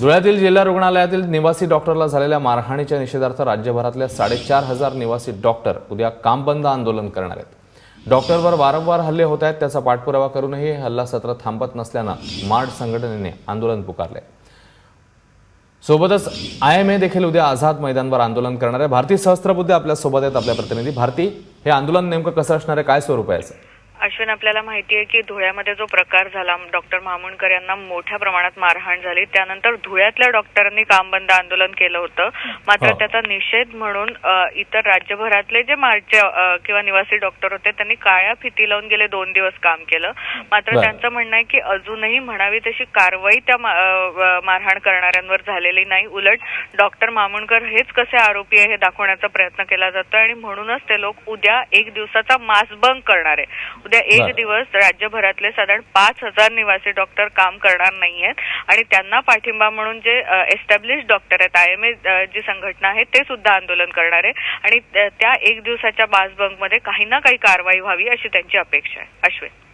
धुळ्यातील जिल्हा रुग्णालयातील निवासी डॉक्टरला झालेल्या मारहाणीच्या निषेधार्थ राज्यभरातल्या साडेचार हजार निवासी डॉक्टर उद्या कामबंद आंदोलन करणार आहेत. डॉक्टरवर वारंवार हल्ले होत आहेत त्याचा पाठपुरावा करूनही हल्ला सत्र थांबत नसल्यानं माड संघटनेने आंदोलन पुकारले सोबतच आय एम ए देखील उद्या आझाद मैदानवर आंदोलन करणार आहे. भारती सहस्त्रबुद्धे आपल्यासोबत आहेत आपल्या प्रतिनिधी. भारती हे आंदोलन नेमकं कसं असणार आहे? काय स्वरूप आहे याचं? अश्विन आपल्याला माहिती आहे की धुळ्यामध्ये जो प्रकार झाला डॉक्टर मामुणकर यांना मोठ्या प्रमाणात मारहाण झाली. त्यानंतर धुळ्यातल्या डॉक्टरांनी काम बंद आंदोलन केलं होतं. मात्र. त्याचा निषेध म्हणून इतर राज्यभरातले जे मार्च किंवा निवासी डॉक्टर होते त्यांनी काळ्या फिती लावून गेले दोन दिवस काम केलं. मात्र. त्यांचं म्हणणं आहे की अजूनही म्हणावी तशी कारवाई त्या मारहाण करणाऱ्यांवर झालेली नाही. उलट डॉक्टर मामुणकर हेच कसे आरोपी आहे हे दाखवण्याचा प्रयत्न केला जातो आणि म्हणूनच ते लोक उद्या एक दिवसाचा मास बंक करणार. आहे उद्या एक. दिवस राज्यभरातले साधारण पाच हजार निवासी डॉक्टर काम करणार नाहीयेत. आणि त्यांना पाठिंबा म्हणून जे एस्टॅब्लिश डॉक्टर आहेत आय एम ए जी संघटना आहे ते सुद्धा आंदोलन करणार आहे. आणि त्या- एक दिवसाच्या मास बंकमध्ये काही ना काही कारवाई व्हावी अशी त्यांची अपेक्षा आहे. अश्विन.